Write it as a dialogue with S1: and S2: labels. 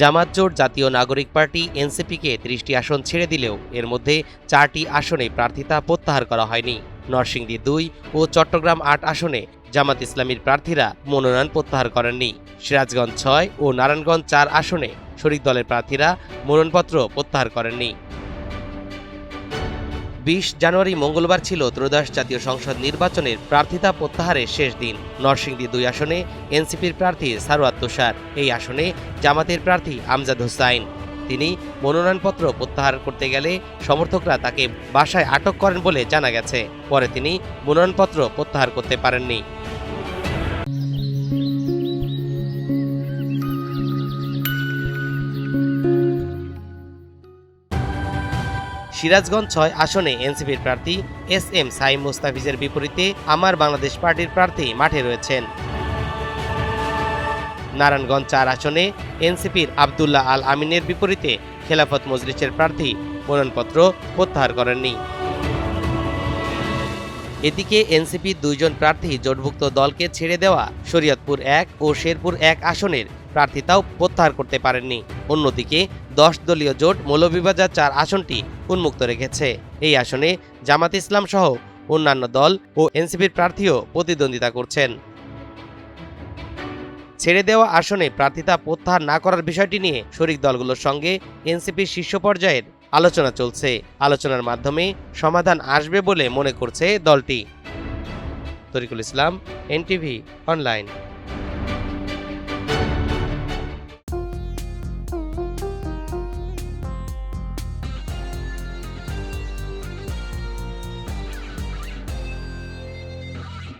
S1: জামাত জোট জাতীয় নাগরিক পার্টি, এনসিপিকে ত্রিশটি আসন ছেড়ে দিলেও এর মধ্যে চারটি আসনে প্রার্থিতা প্রত্যাহার করা হয়নি। নরসিংদী দুই ও চট্টগ্রাম আট আসনে জামাত ইসলামীর প্রার্থীরা মনোনয়ন প্রত্যাহার করেননি। সিরাজগঞ্জ ছয় ও নারায়ণগঞ্জ চার আসনে শরিক দলের প্রার্থীরা মনোনয়নপত্র প্রত্যাহার করেননি। বিশ জানুয়ারি মঙ্গলবার ছিল ত্রয়োদশ জাতীয় সংসদ নির্বাচনের প্রার্থিতা প্রত্যাহারের শেষ দিন। নরসিংদী দুই আসনে এনসিপির প্রার্থী সারোয়াত তুষার, এই আসনে জামাতের প্রার্থী আমজাদ হুসাইন। তিনি মনোনয়নপত্র প্রত্যাহার করতে গেলে সমর্থকরা তাকে বাসায় আটক করেন বলে জানা গেছে। পরে তিনি মনোনয়নপত্র প্রত্যাহার করতে পারেননি। সিরাজগঞ্জ ছয় আসনে এনসিপির প্রার্থী এস এম সাইম মুস্তাফিজের বিপরীতে আমার বাংলাদেশ পার্টির প্রার্থী মাঠে রয়েছেন। নারায়ণগঞ্জ চার আসনে এনসিপির আবদুল্লাহ আল আমিনের বিপরীতে খেলাফত মজলিসের প্রার্থী মনোনয়নপত্র প্রত্যাহার করেননি। এদিকে এনসিপির দুইজন প্রার্থী জোটভুক্ত দলকে ছেড়ে দেওয়া শরীয়তপুর এক ও শেরপুর এক আসনের প্রার্থিতাও প্রত্যাহার করতে পারেননি। অন্যদিকে দশ দলীয় জোট মৌলভীবাজার চার আসনটি উন্মুক্ত রেখেছে। এই আসনে জামাত ইসলাম সহ অন্যান্য দল ও এনসিপির প্রার্থীও প্রতিদ্বন্দ্বিতা করছেন। ছেড়ে দেওয়া আসনে প্রার্থিতা প্রত্যাহার না করার বিষয়টি নিয়ে শরিক দলগুলোর সঙ্গে এনসিপির শীর্ষ পর্যায়ের আলোচনা চলছে। আলোচনার মাধ্যমে সমাধান আসবে বলে মনে করছে দলটি। Tarikul Islam, NTV, online.